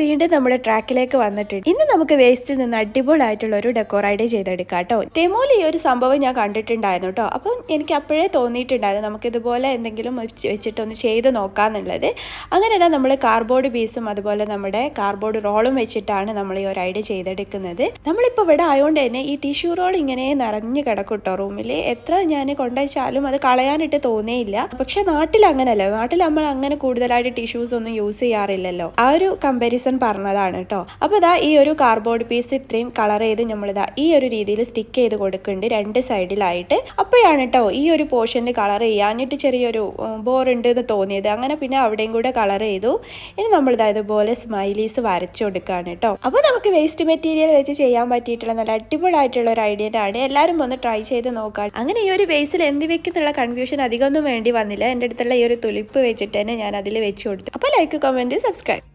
വീണ്ടും നമ്മുടെ ട്രാക്കിലേക്ക് വന്നിട്ടുണ്ട്. ഇന്ന് നമുക്ക് വേസ്റ്റിൽ നിന്ന് അടിപൊളിയായിട്ടുള്ള ഒരു ഡെക്കോർ ഐഡിയ ചെയ്തെടുക്കാം കേട്ടോ തെമോൽ ഈ ഒരു സംഭവം ഞാൻ കണ്ടിട്ടുണ്ടായിരുന്നു കേട്ടോ അപ്പം എനിക്ക് അപ്പോഴേ തോന്നിയിട്ടുണ്ടായിരുന്നു നമുക്ക് ഇതുപോലെ എന്തെങ്കിലും വെച്ച് വെച്ചിട്ടൊന്ന് ചെയ്ത് നോക്കാന്നുള്ളത്. അങ്ങനെ ഇതാ നമ്മൾ കാർബോർഡ് പീസും അതുപോലെ നമ്മുടെ കാർബോർഡ് റോളും വെച്ചിട്ടാണ് നമ്മൾ ഈ ഒരു ഐഡിയ ചെയ്തെടുക്കുന്നത്. നമ്മളിപ്പോൾ ഇവിടെ ആയതുകൊണ്ട് തന്നെ ഈ ടിഷ്യൂ റോൾ ഇങ്ങനെ നിറഞ്ഞു കിടക്കും കേട്ടോ റൂമിൽ എത്ര ഞാൻ കൊണ്ടുവച്ചാലും അത് കളയാനിട്ട് തോന്നിയില്ല. പക്ഷെ നാട്ടിൽ അങ്ങനെയല്ല നാട്ടിൽ നമ്മൾ അങ്ങനെ കൂടുതലായിട്ട് ടിഷ്യൂസ് ഒന്നും യൂസ് ചെയ്യാറില്ലല്ലോ. ആ ഒരു കമ്പാരിസൺ പറഞ്ഞതാണ് കേട്ടോ അപ്പോൾ ഇതാ ഈ ഒരു കാർബോർഡ് പീസ് ഇത്രയും കളർ ചെയ്ത് നമ്മളിതാ ഈ ഒരു രീതിയിൽ സ്റ്റിക്ക് ചെയ്ത് കൊടുക്കുന്നുണ്ട് രണ്ട് സൈഡിലായിട്ട് അപ്പോഴാണ് കേട്ടോ ഈ ഒരു പോർഷനിൽ കളർ ചെയ്യാഞ്ഞിട്ട് ചെറിയൊരു ബോർ ഉണ്ട് എന്ന് തോന്നിയത്. അങ്ങനെ പിന്നെ അവിടെയും കൂടെ കളർ ചെയ്തു. ഇനി നമ്മളിതാ ഇതുപോലെ സ്മൈലീസ് വരച്ചു കൊടുക്കുകയാണ് കേട്ടോ അപ്പോൾ നമുക്ക് വേസ്റ്റ് മെറ്റീരിയൽ വെച്ച് ചെയ്യാൻ പറ്റിയിട്ടുള്ള നല്ല അടിപൊളിയായിട്ടുള്ള ഒരു ഐഡിയ ആണ് എല്ലാവരും ഒന്ന് ട്രൈ ചെയ്ത് നോക്കാം. അങ്ങനെ ഈ ഒരു വേസിൽ എന്ത് വെക്കുന്നുള്ള കൺഫ്യൂഷൻ അധികമൊന്നും വേണ്ടി വന്നില്ല. എന്റെ അടുത്തുള്ള ഈ ഒരു തുലിപ്പ് വെച്ചിട്ട് തന്നെ ഞാൻ അതിൽ വെച്ച് കൊടുത്തു. അപ്പോൾ ലൈക്ക് കമന്റ് സബ്സ്ക്രൈബ്